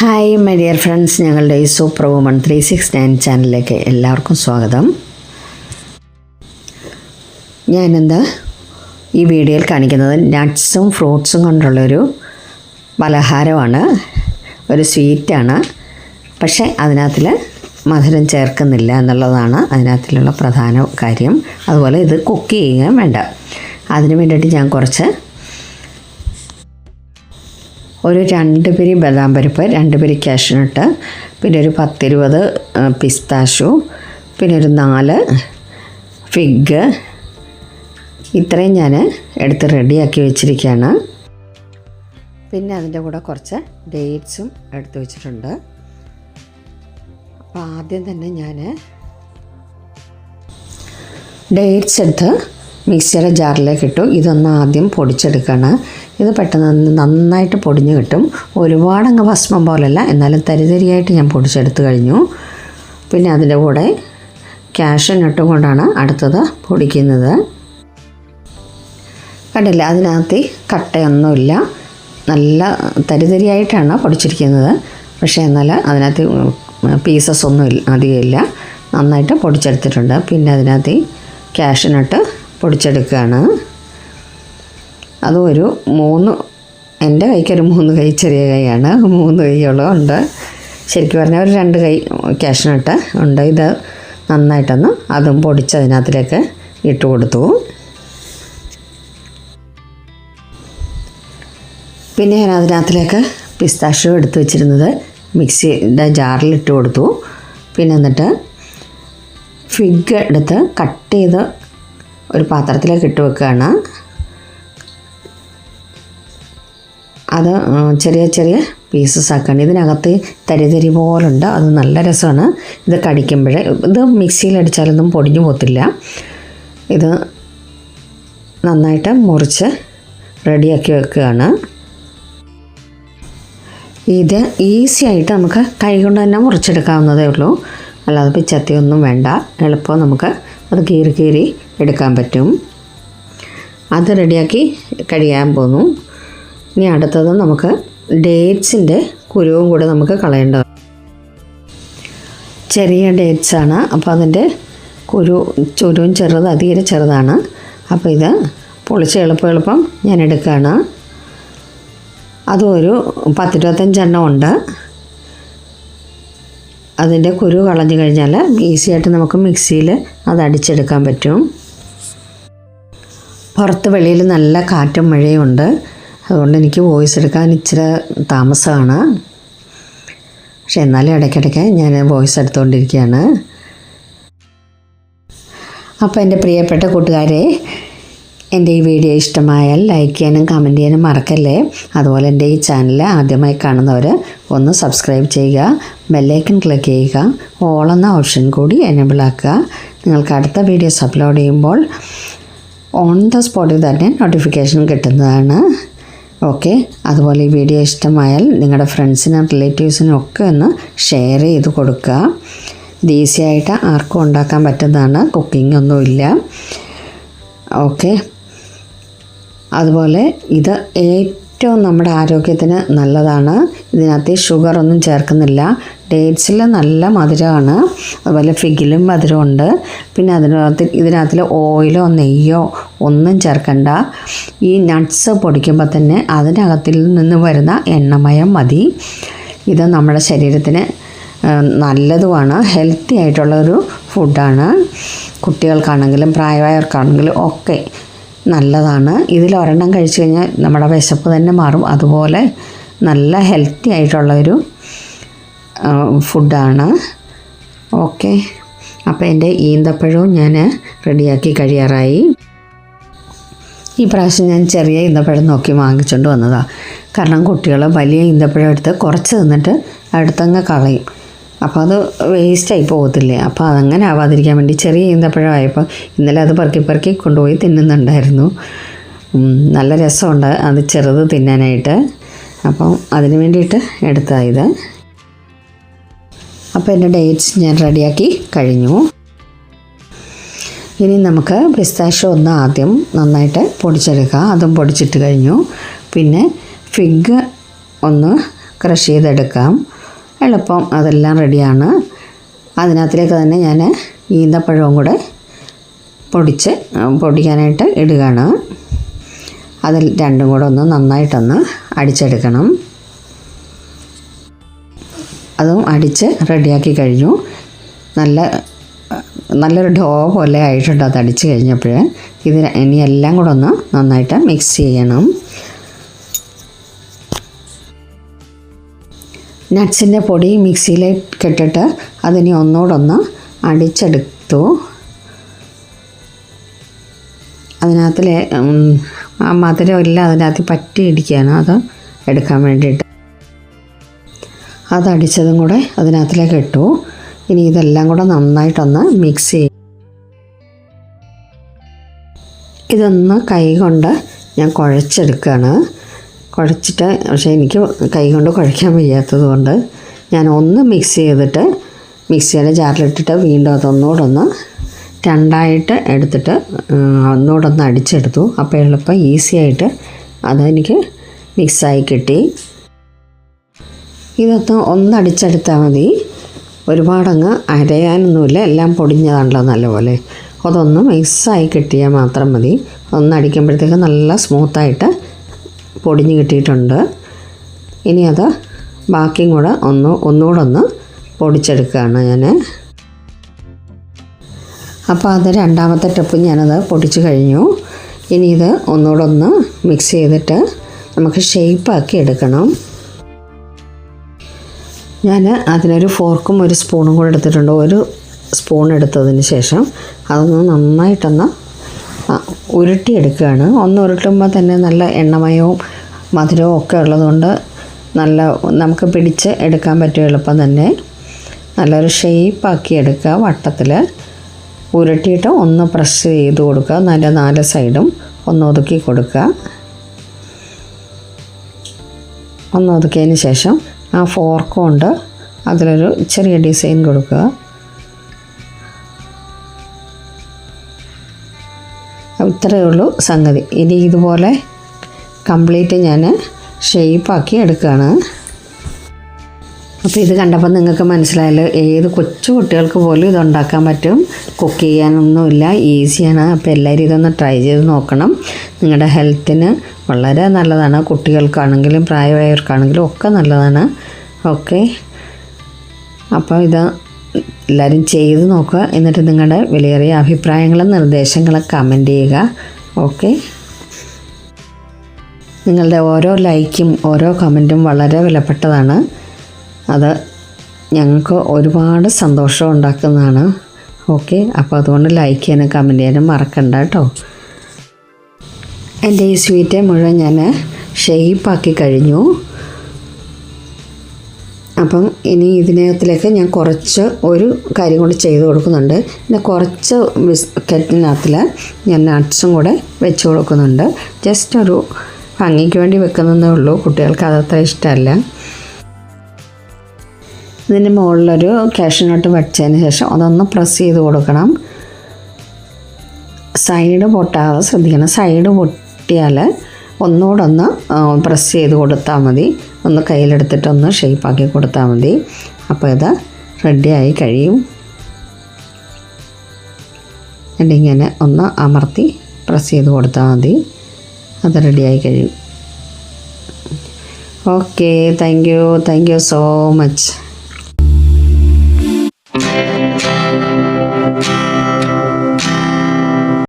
Hi my dear friends ഞങ്ങളുടെ ഈ super woman three six nine ചാനലിലേക്ക് എല്ലാവർക്കും സ്വാഗതം. ഞാനെന്താ ഈ വീഡിയോയിൽ കാണിക്കുന്നത് നട്ട്സും ഫ്രൂട്ട്സും കൊണ്ടുള്ളൊരു പലഹാരമാണ്. ഒരു സ്വീറ്റാണ് പക്ഷേ അതിനകത്തിൽ മധുരം ചേർക്കുന്നില്ല എന്നുള്ളതാണ് അതിനകത്തിലുള്ള പ്രധാന കാര്യം. അതുപോലെ ഇത് കുക്ക് ചെയ്യുകയും വേണ്ട. അതിന് വേണ്ടിയിട്ട് ഞാൻ കുറച്ച് ഒരു രണ്ട് പിരി ബദാം പരിപ്പ് രണ്ട് പിരി കാഷ്നട്ട് പിന്നെ ഒരു പത്തിരുപത് പിസ്താഷു പിന്നെ ഒരു നാല് ഫിഗ്. ഇത്രയും ഞാൻ എടുത്ത് റെഡിയാക്കി വെച്ചിരിക്കുകയാണ്. പിന്നെ അതിന്റെ കൂടെ കുറച്ച് ഡേറ്റ്സും എടുത്ത് വെച്ചിട്ടുണ്ട്. അപ്പോൾ ആദ്യം തന്നെ ഞാൻ ഡേറ്റ്സ് എടുത്ത് മിക്സിയുടെ ജാറിലേക്ക് ഇട്ടു. ഇതൊന്ന് ആദ്യം പൊടിച്ചെടുക്കണം. ഇത് പെട്ടെന്ന് നന്നായിട്ട് പൊടിഞ്ഞ് കിട്ടും. ഒരുപാടങ്ങ് ഭസ്മം പോലല്ല എന്നാലും തരിതരിയായിട്ട് ഞാൻ പൊടിച്ചെടുത്ത് കഴിഞ്ഞു. പിന്നെ അതിന്റെ കൂടെ ക്യാഷ് നട്ടും കൊണ്ടാണ് അടുത്തത് പൊടിക്കുന്നത്. കണ്ടില്ല അതിനകത്ത് കട്ടയൊന്നുമില്ല. നല്ല തരിതരിയായിട്ടാണ് പൊടിച്ചിരിക്കുന്നത്. പക്ഷേ എന്നാൽ അതിനകത്ത് പീസസ് ഒന്നും അധികമില്ല നന്നായിട്ട് പൊടിച്ചെടുത്തിട്ടുണ്ട്. പിന്നെ അതിനകത്ത് ക്യാഷിനട്ട് പൊടിച്ചെടുക്കുകയാണ്. അതും ഒരു മൂന്ന് എന്റെ കൈക്കൊരു മൂന്ന് കൈ ചെറിയ കൈയാണ്. മൂന്ന് കൈയോളം ഉണ്ട്. ശരിക്കും പറഞ്ഞാൽ ഒരു രണ്ട് കൈ ക്യാഷിനിട്ട് ഉണ്ട്. ഇത് നന്നായിട്ടൊന്ന് അതും പൊടിച്ച് അതിനകത്തിലേക്ക് ഇട്ട് കൊടുത്തു. പിന്നെ ഞാൻ അതിനകത്തിലേക്ക് പിസ്താഷ്യം എടുത്ത് വെച്ചിരുന്നത് മിക്സിയുടെ ജാറിൽ ഇട്ട് കൊടുത്തു. പിന്നെ എന്നിട്ട് ഫിഗ് എടുത്ത് കട്ട് ചെയ്ത് ഒരു പാത്രത്തിലേക്ക് ഇട്ട് വെക്കുകയാണ്. അത് ചെറിയ ചെറിയ പീസസ് ആക്കുകയാണ് ഇതിനകത്ത് തരി പോലുണ്ട്. അത് നല്ല രസമാണ്. ഇത് കടിക്കുമ്പോഴേ ഇത് മിക്സിയിൽ അടിച്ചാലൊന്നും പൊടിഞ്ഞു പോത്തില്ല ഇത് നന്നായിട്ട് മുറിച്ച് റെഡിയാക്കി വെക്കുകയാണ്. ഇത് ഈസി ആയിട്ട് നമുക്ക് കൈ കൊണ്ട് തന്നെ മുറിച്ചെടുക്കാവുന്നതേ ഉള്ളൂ. അല്ലാതെ പിച്ചത്തിയൊന്നും വേണ്ട. എളുപ്പം നമുക്ക് അത് കീറി കീറി എടുക്കാൻ പറ്റും. അത് റെഡിയാക്കി കഴിയാൻ പോന്നു. ഇനി അടുത്തത് നമുക്ക് ഡേറ്റ്സിന്റെ കുരുവും കൂടെ നമുക്ക് കളയേണ്ടത് ചെറിയ ഡേറ്റ്സ് ആണ്. അപ്പോൾ അതിന്റെ കുരു ചുരുവും ചെറുത് അധികം ചെറുതാണ്. അപ്പോൾ ഇത് പൊളിച്ച് എളുപ്പം എളുപ്പം ഞാൻ എടുക്കുകയാണ് അതും ഒരു പത്തിരുപത്തഞ്ചെണ്ണം ഉണ്ട്. അതിന്റെ കുരു കളഞ്ഞു കഴിഞ്ഞാൽ ഈസിയായിട്ട് നമുക്ക് മിക്സിയിൽ അത് അടിച്ചെടുക്കാൻ പറ്റും. പുറത്ത് വെളിയിൽ നല്ല കാറ്റും മഴയും ഉണ്ട്. അതുകൊണ്ട് എനിക്ക് വോയിസ് എടുക്കാൻ ഇച്ചിരി താമസമാണ്. പക്ഷെ എന്നാലും ഇടയ്ക്കിടയ്ക്ക് ഞാൻ വോയിസ് എടുത്തുകൊണ്ടിരിക്കുകയാണ് അപ്പോൾ എന്റെ പ്രിയപ്പെട്ട കൂട്ടുകാരെ എന്റെ ഈ വീഡിയോ ഇഷ്ടമായാൽ ലൈക്ക് ചെയ്യാനും കമന്റ് ചെയ്യാനും മറക്കല്ലേ? അതുപോലെ എന്റെ ഈ ചാനൽ ആദ്യമായി കാണുന്നവർ ഒന്ന് സബ്സ്ക്രൈബ് ചെയ്യുക ബെല്ലൈക്കൺ ക്ലിക്ക് ചെയ്യുക ഓൾ എന്ന ഓപ്ഷൻ കൂടി എനേബിൾ ആക്കുക. നിങ്ങൾക്ക് അടുത്ത വീഡിയോസ് അപ്ലോഡ് ചെയ്യുമ്പോൾ ഓൺ ദ സ്പോട്ടിൽ തന്നെ നോട്ടിഫിക്കേഷൻ കിട്ടുന്നതാണ്. ഓക്കെ അതുപോലെ ഈ വീഡിയോ ഇഷ്ടമായാൽ നിങ്ങളുടെ ഫ്രണ്ട്സിനും റിലേറ്റീവ്സിനും ഒക്കെ ഒന്ന് ഷെയർ ചെയ്ത് കൊടുക്കുക. ഇത് ഈസി ആയിട്ട് ആർക്കും ഉണ്ടാക്കാൻ പറ്റുന്നതാണ്. കുക്കിംഗ് ഒന്നുമില്ല ഓക്കെ അതുപോലെ ഇത് ഏറ്റവും നമ്മുടെ ആരോഗ്യത്തിന് നല്ലതാണ്. ഇതിനകത്ത് ഷുഗർ ഒന്നും ചേർക്കുന്നില്ല. ഡേറ്റ്സിൽ നല്ല മധുരമാണ്. അതുപോലെ ഫിഗിലും മധുരമുണ്ട്. പിന്നെ അതിനകത്ത് ഇതിനകത്തിൽ ഓയിലോ നെയ്യോ ഒന്നും ചേർക്കണ്ട. ഈ നട്ട്സ് പൊടിക്കുമ്പോൾ തന്നെ അതിനകത്തിൽ നിന്ന് വരുന്ന എണ്ണമയം മതി. ഇത് നമ്മുടെ ശരീരത്തിന് നല്ലതുമാണ്. ഹെൽത്തി ആയിട്ടുള്ള ഒരു ഫുഡാണ് കുട്ടികൾക്കാണെങ്കിലും പ്രായമായവർക്കാണെങ്കിലും ഒക്കെ നല്ലതാണ്. ഇതിൽ ഒരെണ്ണം കഴിച്ചു കഴിഞ്ഞാൽ നമ്മുടെ വിശപ്പ് തന്നെ മാറും. അതുപോലെ നല്ല ഹെൽത്തി ആയിട്ടുള്ളൊരു ഫുഡാണ് ഓക്കെ അപ്പോൾ എന്റെ ഈന്തപ്പഴവും ഞാൻ റെഡിയാക്കി കഴിയാറായി. ഈ പ്രാവശ്യം ഞാൻ ചെറിയ ഈന്തപ്പഴം നോക്കി വാങ്ങിച്ചുകൊണ്ട് വന്നതാണ് കാരണം കുട്ടികൾ വലിയ ഈന്തപ്പഴം എടുത്ത് കുറച്ച് തിന്നിട്ട് അടുത്തങ്ങ് കളയും. അപ്പോൾ അത് വേസ്റ്റായി പോകത്തില്ലേ? അപ്പോൾ അതങ്ങനെ ആവാതിരിക്കാൻ വേണ്ടി ചെറിയ ഈന്തപ്പഴമായപ്പോൾ ഇന്നലെ അത് പെറുക്കി പെറുക്കി കൊണ്ടുപോയി തിന്നുന്നുണ്ടായിരുന്നു. നല്ല രസമുണ്ട്. അത് ചെറുത് തിന്നാനായിട്ട്. അപ്പം അതിന് വേണ്ടിയിട്ട് എടുത്തായത് അപ്പോൾ എന്റെ ഡേറ്റ്സ് ഞാൻ റെഡിയാക്കി കഴിഞ്ഞു. ഇനി നമുക്ക് പിസ്താഷ്യോ ഒന്ന് ആദ്യം നന്നായിട്ട് പൊടിച്ചെടുക്കാം. അതും പൊടിച്ചിട്ട് കഴിഞ്ഞു. പിന്നെ ഫിഗ് ഒന്ന് ക്രഷ് ചെയ്തെടുക്കാം. എളുപ്പം അതെല്ലാം റെഡിയാണ്. അതിനകത്തിലേക്ക് തന്നെ ഞാൻ ഈന്തപ്പഴവും കൂടെ പൊടിച്ച് പൊടിക്കാനായിട്ട് ഇടുകയാണ്. അതിൽ രണ്ടും കൂടെ ഒന്ന് നന്നായിട്ടൊന്ന് അടിച്ചെടുക്കണം. അതും അടിച്ച് റെഡിയാക്കി കഴിഞ്ഞു. നല്ല നല്ലൊരു ഡോ പോലെ ആയിട്ടുണ്ട് അത് അടിച്ച് കഴിഞ്ഞപ്പോൾ ഇതിന് ഇനി എല്ലാം കൂടെ ഒന്ന് നന്നായിട്ട് മിക്സ് ചെയ്യണം. നട്ട്സിന്റെ പൊടി മിക്സിയിലേക്ക് ഇട്ടിട്ട് അതിനെ ഒന്നോടൊന്ന് ഒന്ന് അടിച്ചെടുത്തു. അതിനകത്തിലെ ആ മധുരം എല്ലാം അതിനകത്ത് പറ്റിയിടിക്കുകയാണ് അത് എടുക്കാൻ വേണ്ടിയിട്ട്. അതടിച്ചതും കൂടെ അതിനകത്തിലേക്ക് ഇട്ടു. ഇനി ഇതെല്ലാം കൂടെ നന്നായിട്ടൊന്ന് മിക്സ് ചെയ്യും. ഇതൊന്ന് കൈ കൊണ്ട് ഞാൻ കുഴച്ചെടുക്കുകയാണ്. കുഴച്ചിട്ട് പക്ഷേ എനിക്ക് കൈ കൊണ്ട് കുഴയ്ക്കാൻ വയ്യാത്തത് കൊണ്ട് ഞാൻ ഒന്ന് മിക്സ് ചെയ്തിട്ട് മിക്സിയുടെ ജാറിലിട്ടിട്ട് വീണ്ടും അതൊന്നുകൂടൊന്ന് രണ്ടായിട്ട് എടുത്തിട്ട് ഒന്നുകൂടൊന്ന് ഒന്ന് അടിച്ചെടുത്തു. അപ്പോൾ എളുപ്പം ഈസി ആയിട്ട് അതെനിക്ക് മിക്സായി കിട്ടി. ഇതൊന്ന് ഒന്നടിച്ചെടുത്താൽ മതി. ഒരുപാടങ്ങ് അരയാനൊന്നുമില്ല എല്ലാം പൊടിഞ്ഞതാണല്ലോ നല്ലപോലെ. അതൊന്ന് മിക്സായി കിട്ടിയാൽ മാത്രം മതി. ഒന്നടിക്കുമ്പോഴത്തേക്ക് നല്ല സ്മൂത്തായിട്ട് പൊടിഞ്ഞ് കിട്ടിയിട്ടുണ്ട്. ഇനി അത് ബാക്കിയും കൂടെ ഒന്ന് ഒന്നുകൂടെ ഒന്ന് പൊടിച്ചെടുക്കുകയാണ് ഞാൻ അപ്പോൾ അത് രണ്ടാമത്തെ ട്രിപ്പ് ഞാനത് പൊടിച്ച് കഴിഞ്ഞു. ഇനി ഇത് ഒന്നുകൂടെ ഒന്ന് മിക്സ് ചെയ്തിട്ട് നമുക്ക് ഷേപ്പാക്കി എടുക്കണം. ഞാൻ അതിനൊരു ഫോർക്കും ഒരു സ്പൂണും കൂടെ എടുത്തിട്ടുണ്ട്. ഒരു സ്പൂൺ എടുത്തതിന് ശേഷം അതൊന്ന് നന്നായിട്ടൊന്ന് ഉരുട്ടിയെടുക്കുകയാണ്. ഒന്ന് ഉരുട്ടുമ്പോൾ തന്നെ നല്ല എണ്ണമയവും മധുരവും ഒക്കെ ഉള്ളതുകൊണ്ട് നല്ല നമുക്ക് പിടിച്ച് എടുക്കാൻ പറ്റും എളുപ്പം തന്നെ. നല്ലൊരു ഷേപ്പാക്കി എടുക്കുക വട്ടത്തിൽ ഉരുട്ടിയിട്ട് ഒന്ന് പ്രസ് ചെയ്ത് കൊടുക്കുക. നല്ല നാല് സൈഡും ഒന്ന് ഒതുക്കി കൊടുക്കുക. ഒന്ന് ഒതുക്കിയതിന് ശേഷം ആ ഫോർക്ക് കൊണ്ട് അതിലൊരു ചെറിയ ഡിസൈൻ കൊടുക്കുക. ഇത്രയേ ഉള്ളൂ സംഗതി. ഇനി ഇതുപോലെ കംപ്ലീറ്റ് ഞാൻ ഷെയ്പ്പാക്കി എടുക്കുകയാണ് അപ്പോൾ ഇത് കണ്ടപ്പോൾ നിങ്ങൾക്ക് മനസ്സിലായല്ലോ ഏത് കൊച്ചു കുട്ടികൾക്ക് പോലും ഇത് ഉണ്ടാക്കാൻ പറ്റും. കുക്ക് ചെയ്യാനൊന്നുമില്ല ഈസിയാണ് അപ്പോൾ എല്ലാവരും ഇതൊന്ന് ട്രൈ ചെയ്ത് നോക്കണം. നിങ്ങളുടെ ഹെൽത്തിന് വളരെ നല്ലതാണ്. കുട്ടികൾക്കാണെങ്കിലും പ്രായമായവർക്കാണെങ്കിലും ഒക്കെ നല്ലതാണ്. ഓക്കെ അപ്പോൾ ഇത് എല്ലാവരും ചെയ്ത് നോക്കുക. എന്നിട്ട് നിങ്ങളുടെ വിലയേറിയ അഭിപ്രായങ്ങളും നിർദ്ദേശങ്ങളും കമന്റ് ചെയ്യുക. ഓക്കെ നിങ്ങളുടെ ഓരോ ലൈക്കും ഓരോ കമന്റും വളരെ വിലപ്പെട്ടതാണ്. അത് ഞങ്ങൾക്ക് ഒരുപാട് സന്തോഷം ഉണ്ടാക്കുന്നതാണ്. ഓക്കെ അപ്പോൾ അതുകൊണ്ട് ലൈക്ക് ചെയ്യാനും കമന്റ് ചെയ്യാനും മറക്കണ്ട കേട്ടോ. എന്റെ ഈ സ്വീറ്റ് മുഴുവൻ ഞാൻ ഷെയ്പ്പാക്കി കഴിഞ്ഞു. അപ്പം ഇനി ഇതിനകത്തിലേക്ക് ഞാൻ കുറച്ച് ഒരു കാര്യം കൂടി ചെയ്ത് കൊടുക്കുന്നുണ്ട്. പിന്നെ കുറച്ച് ബിസ്ക്കറ്റിനകത്തിൽ ഞാൻ നട്ട്സും കൂടെ വെച്ച് കൊടുക്കുന്നുണ്ട്. ജസ്റ്റ് ഒരു ഭംഗിക്ക് വേണ്ടി വെക്കുന്നതേ ഉള്ളൂ. കുട്ടികൾക്ക് അതത്ര ഇഷ്ടമല്ല. ഇതിന്റെ മുകളിലൊരു കാഷ്യനട്ട് വെച്ചതിന് ശേഷം അതൊന്ന് പ്രസ് ചെയ്ത് കൊടുക്കണം. സൈഡ് പൊട്ടാതെ ശ്രദ്ധിക്കണം. സൈഡ് പൊട്ടിയാൽ ഒന്നുകൂടെ ഒന്ന് പ്രസ് ചെയ്ത് കൊടുത്താൽ മതി. ഒന്ന് കയ്യിലെടുത്തിട്ടൊന്ന് ഷേപ്പാക്കി കൊടുത്താൽ മതി. അപ്പോൾ ഇത് റെഡിയായി കഴിയും. എന്നിങ്ങനെ ഒന്ന് അമർത്തി പ്രസ് ചെയ്ത് കൊടുത്താൽ മതി. അത് റെഡിയായി കഴിയും. Okay thank you thank you so much.